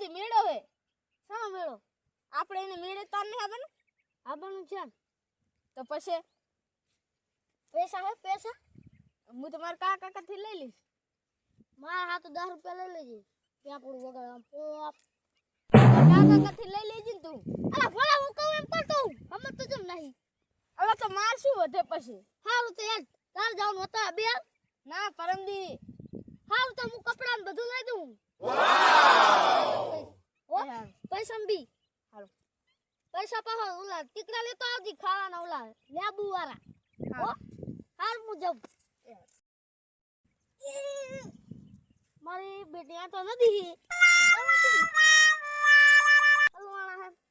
પરમદી મેળો હે? સામો મેળો? આપણે એને મેળે તાર નહીં આવે ને આવવાનું છે તો પછી? પૈસા હે પૈસા? હું તમારા કાકા કાકાથી લઈ લઈશ. મારા હાથ દસ રૂપિયા લઈ લેજે. ત્યાં પૂરું વગર આમ. પોપ કાકા કાકાથી લઈ લેજે ને તું. અલા ભલા હું કહું એમ કરતો હું. હમત તો જેમ નહીં. હવે તો માર શું વધે પછી? હારું તો યાર તાર જવાનું હતા બે ના પરમદી. હારું તો હું કપડા બધું લઈ દઉં. પૈસા બી. પૈસા પાહો ઓલા ટીકડા લેતો આવજી ખાવાના ઓલા લેબુ વાળા હો. હારું હું જાઉં. મારી બેટી આ તો નથી.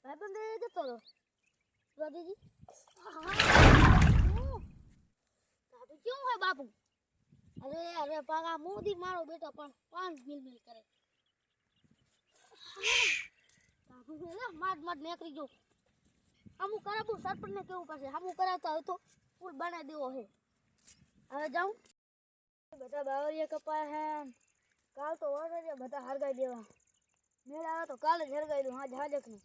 ભાઈબંધ જતો રહ્યો. દાદીજી. દાદુ કેવું હોય બાપુ? અરે અરે પાગા મોદી મારો બેટો પણ પાંચ મિલ મિલ કરે. માડ માડ નીકળી જો હમું કરાવું સરપંચ ને કેવું પડશે? હમું કરાવતા હોય તો પુલ બનાવી દેવો હે. હવે જાઉં. બધા બાવરિયા કપાયા હે. કાલ તો ઓર્ડર બધા હરગાઈ દેવા. મેળ આવે તો કાલે જ હરગાઈ દઉં હાજ હાજક ને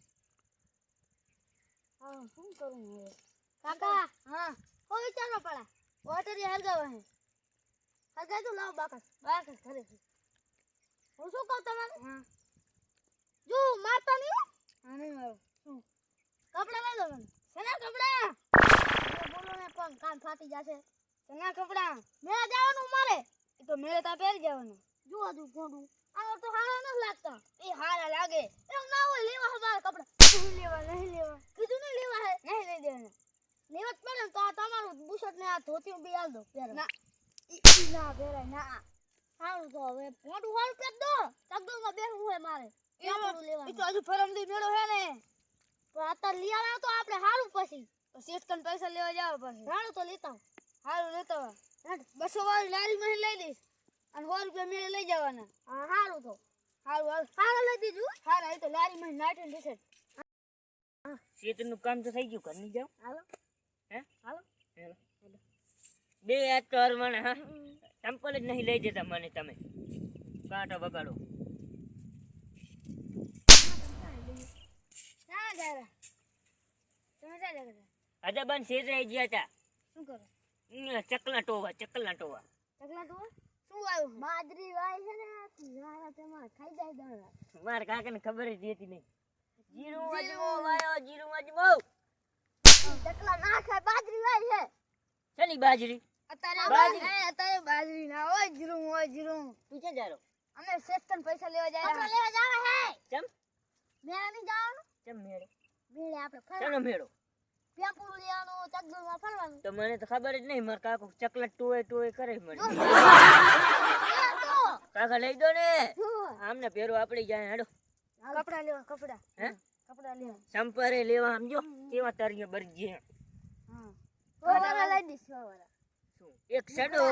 હા શું કરું હવે? કાકા હા. હો વિચારવા પડે. ઓર્ડર હરગાવા હે. હરગાઈ દઉં લાવ બાકસ. બાકસ ઘરે હું શું કહું તમારે? હા. જો મારતા નહીં આને મારો. શું? કપડા લઈ દો મને. સના કપડા. બોલો ને પણ કાન ફાટી જશે. સના કપડા. મેળા જવાનું મારે. એ તો મેળે તા પહેરી જવાનું. જુઓ તું ગોડું આ તો હારા નથી લાગતા. એ હારા લાગે. એમ ના હોય લેવા હે કપડા. નહીં લેવા નહીં લેવા. કીધું નહીં લેવા હે. નહીં લઈ દેવાના. લેવા જ પડે ને તો આ તમારું બુશર્ટ ને આ ધોતી બી આલ દો પહેરો. ના. ના પહેરાય ના. સારું તો હવે. મોટું હાલ કરી દો. ચકડોળમાં બેસવું હોય મારે. એ તો- હજુ પરમદી મેળો હે ને. પણ અત્યારે લઈ આવ્યા તો આપણે સારું પછી. તો શેઠ કન પૈસા લેવા જાવ પછી. સારું તો લેતા. હારું લેતો બસો વાળી લારી માં લઈ લઈશ અને સો રૂપિયા મેળે લઈ જવાના. હા સારું તો. હારું હાલ હારું લઈ દીધું. હારા એ તો લારી માં નાઈટ દેશે શર્ટ શેતરનું કામ તો થઈ ગયું ઘરની જાવ હાલો. હે? હાલો. હેલો. બે આજ તો હરવાના હા? ચંપલ જ નહીં લઈ દેતા મને તમે. કાંટો બગાડો. ના તમે હતા? આજે બંધ ગયા હતા. શું કરો? ચકલા ટોવા ચકલા ટોવા. ચકલા ટોવા? શું આવ્યું બાજરી વાય છે ને મારા તેમાં ખાઈ જાય દાણા મારા કાકાને ખબર જ હતી નહીં. જીરું અજમો વાયો જીરું અજમો ચકલા ના ખાય બાજરી વાય છે. ચલી બાજરી? અત્યારે બાજરી. અત્યારે બાજરી ના હોય જીરું હોય જીરું. તું ક્યાં જારો? અમે શેતન પૈસા લેવા જાય લેવા જાવે હે. ચમ? મેળા નહીં જવાનું? ચમ મેળો? મેળે આપણે ચાલો મેળો? ત્યાં લેવાનું ચકદુરમાં ફરવાનું. તો મને તો ખબર જ નહીં મારા કાકો ચકલા ટોય ટોય કરે મને. કાકા લઈ દો ને. આમને પહેરો આપડી જાય હેડો કપડા લેવા કપડા. હે? કપડા લેવા. સંપરે લેવા સમજો કેવા તરીએ બરજી હા. લઈ દઈશ શું? એક સડો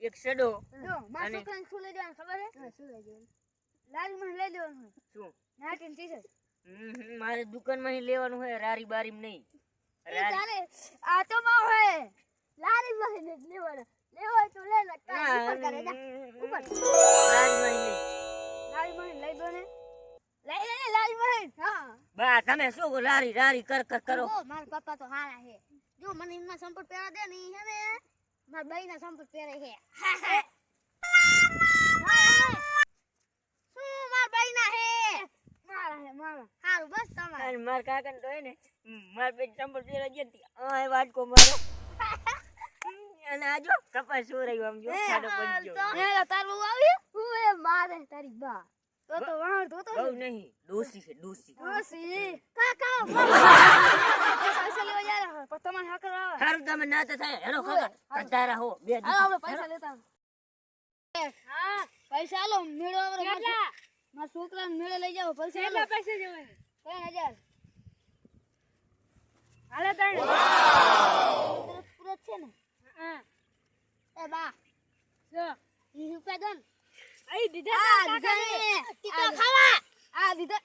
એક સડો મારા છોકરાને શું લઈ દેવાનું ખબર હે શું લઈ જવાનું લારી માં લઈ દેવાનું. શું? નાઈટ ટી શર્ટ મારે દુકાનમાં ઈ લેવાનું હોય રારી બારી નહીં. તારે આ તો માં હોય લારી માં જ લેવાના. લેવા તો લે ને ના, ઉપર કરે જા. ઉપર. રારીમાં ઈ નહીં. લારી માં લઈ દો ને. લઈ લે લારી માં હા. બા તમે શું રારી રારી કર કર મારા પપ્પા તો હારા હે. જો મને એમના સંપર્ક પહેરા દે ને હે ને મારા ભાઈ ના સંપર્ક પહેરે છે શું મારા ભાઈ ના હે મારા હે મારા હારું બસ તમારે. અને મારા કાકાને તો ને મારા ચંપલ પહેરવા ગયા આ વાટકો મારો. અને આ જો કપાસ શું રહ્યું આમ જો ખાડો પડી ગયો. એ તાર આવી હું? એ મારે તારી બા. તો તો વાહ તો તો નહીં ડોસી છે ડોસી. ડોસી. કાકા પૈસા લેવા જાય પણ તમારે હા આવે. સારું તમે ના તો થાય. હેલો કાકા તારા હો બે હાલો આપણે પૈસા લેતા હા પૈસા આલો મેળો આપણે કેટલા? મારા છોકરાને મેળે લઈ જાવ પૈસા કેટલા પૈસા જોવે ત્રણ હજાર. હાલે ત્રણ પૂરો છે ને? હા. એ બા જો. ઈ રૂપિયા દો ને. આઈ દીધા આ દીધા ટીકા ખાવા. આ દીધા.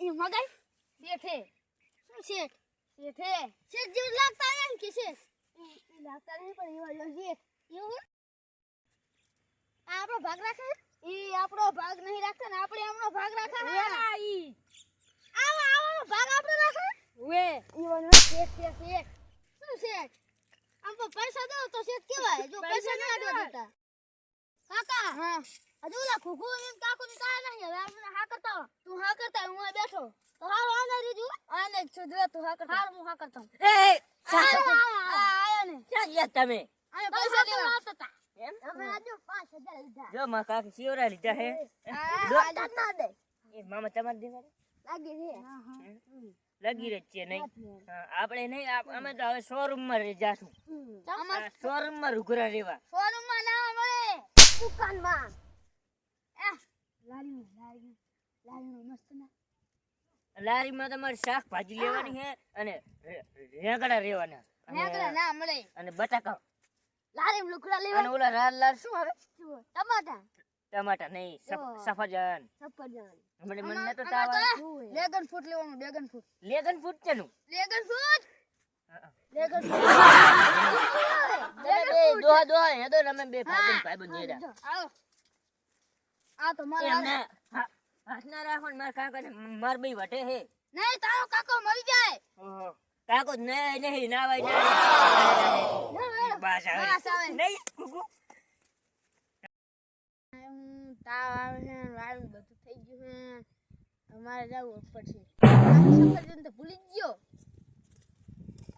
ઈ મગાઈ? બેઠે. શું છે? બેઠે. છે જીવ લાગતા ને કે ઈ લાગતા નહીં પણ એવા જો એવું? આપણો ભાગ રાખે ઈ આપણો ભાગ નહીં રાખતા ને આપણે એમનો ભાગ રાખા હા. વેલા ઈ. આવો આવાનો ભાગ આપણે રાખે. વે. ઈ વન શેઠ છે શેઠ. શું શેઠ? આમ તો પૈસા દો તો શેઠ કેવાય જો પૈસા ના દો દેતા. કાકા હા. હજુ ઓલા ખુખુ એમ કાકો ની કાય નહીં. હવે આપણે હા કરતા તું હા કરતા હું બેઠો. તો હાલો આને રીજુ. આને છું. જો તું હા કરતા હાલ હું હા કરતા એ એ, આયો, ને. ક્યાં ગયા તમે? આને પૈસા લેવા. હતા એમ? અમે આજે 5000 લીધા. જો માં કાકી શિવરા લીધા હે. આ દો. ના દે. એ મામા તમારે દેવા લાગી રે હા હા. લગી રહી છે નહીં? આપણે નહીં અમે તો હવે શોરૂમમાં રહી જાશું. અમાર શોરૂમમાં રૂઘરા રેવા શોરૂમમાં ના મળે. દુકાનમાં લારી લારી લારી મસ્ત ના. લારીમાં તમારે શાકભાજી લેવાની હે અને રેગડા રેવાના રેગડા ના મળે. અને બટાકા. લારી માં લુકડા અને લેવા ઓલા લાલ લાલ શું આવે? જુઓ, ટમાટા. ટમાટા નહીં સફ- જો. સફરજન. સફરજન. મને મને નતો અમાર તાવ તો આવે. ડ્રેગન ફ્રૂટ લેવાનું ડ્રેગન ફ્રૂટ. લેગન ફૂટ છે નું. Dragon fruit? હા, ડ્રેગન તમે બે દોહા દોહા હે તો તમે બે ભાઈબંધ ભાઈબંધ નેડા. આવો. આ તો મારા એમને હા- હાથ ના રાખો ને મારા કાકાને માર બી વટે હે. નહીં તારો કાકો મરી જાય. ઓહો. કાકો નહીં નહીં નાવાય ના ના, બાસ આવે નહીં કુકુ. તાવ આવે છે વાળું બધું થઈ ગયું છે. અમારે જવું પડશે સફરજન તો ભૂલી ગયો.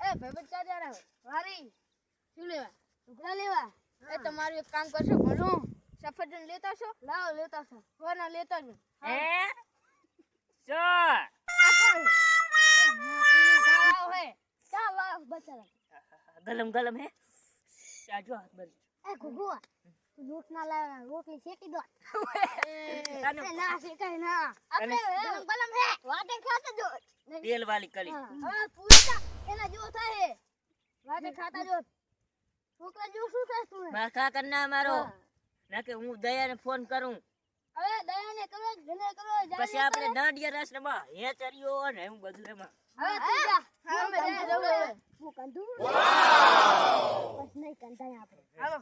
એ ભાઈબંધ ચાર જણા વારી શું લેવા? ઢોકળા લેવા? એ તમારું એક કામ કરશો ભણું. સફરજન લેતા છો? લાવો લેતા છો. કોના લેતા છો. હે. જો ગલમ ગલમ હે. આ જો હાથ બરી એ ઘુઘુઆ તું ના લાવ રોટલી શેકી દો. આનો- ના શેકાય ના. આપણે અને- ગરમ ગરમ હે. વાટે ખાતા જો. તેલ વાળી કરી હવે પૂરા એના જેવો થાય. વાટે ખાતા જો. છોકરા જેવું શું થાય તું? મારા કાકા મારો. ના કે હું દયાને ફોન કરું. હવે દયાને કરો જને કરો પછી આપણે દાંડિયા રસ રમા હે ચર્યો ને હું બધું રમા હવે તું જા. અમે દયા જવું હવે. હું કંધું બસ નહીં કંદાય આપણે હેલો